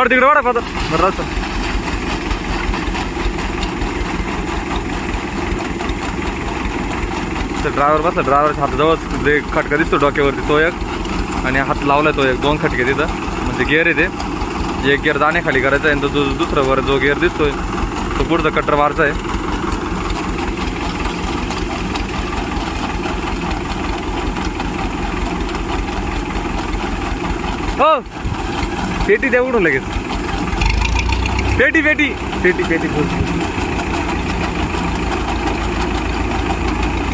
थोडं तिकडे वाढा पदा बरं रस्ता ड्रायव्हर बसला ड्रायव्हरच्या हाताजवळ जे खटका दिसतो डोक्यावरती तो एक. आणि हात लावलाय तो एक दोन खटके तिथं. म्हणजे गिअर आहे ते. एक गिअर दाण्याखाली करायचा आहे आणि तो जो दुसरा वर जो गिअर दिसतोय तो पुढचा कट्टर मारचा आहे. हो. पेटी द्या उडून लगेच. पेटी पेटी. पेटी पेटी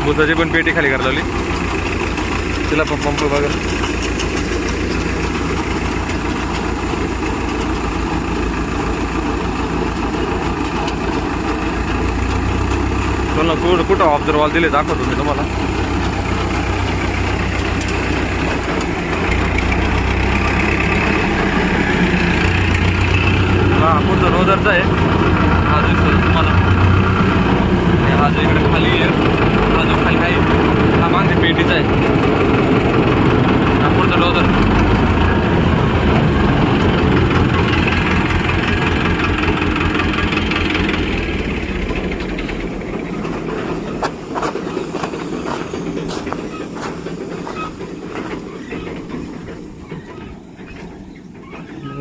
भुसाची पण पेटी खाली करायला लावली. तिला पण पंप बघा. तुम्हाला कुठं कुठं ऑब्झर्वाल दिले दाखवतो मी तुम्हाला. हा पुढचा रोजरचा आहे. हा दिसतो तुम्हाला. हा जो इकडे खाली आहे. हा जो खाली आहे हा मागे पेटीचा आहे. हा पुढचा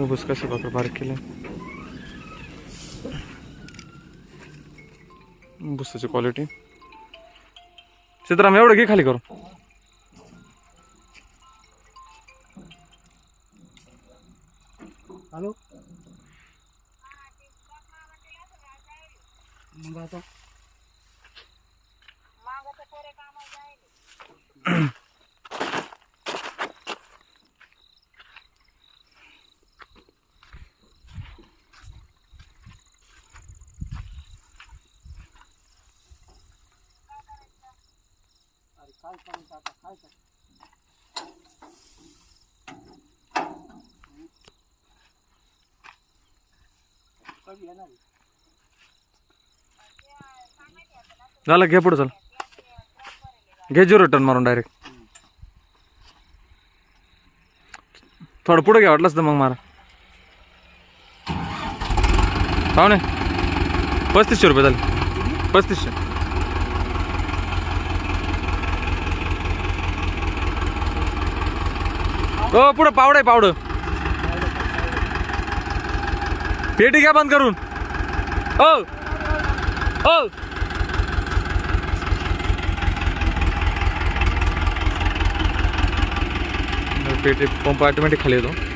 बस कसं बघा बारीक केलं. बुसाची क्वालिटी चित्राम एवढं घे खाली करू हॅलो? मग आता? अरे काय करायचं आता काय कर? कधी येणार आहे? झालं घे पुढं चल. घे झिरो रिटर्न मारून डायरेक्ट थोडं पुढं घ्या वाटलंच तर मग मारा पाहुणे पस्तीसशे रुपये झाले. पस्तीसशे. हो पुढं पावडं आहे पावडं. पेटी घ्या बंद करून. ओ ओ. पेटी पंप ऑटोमॅटिक खाली येतो.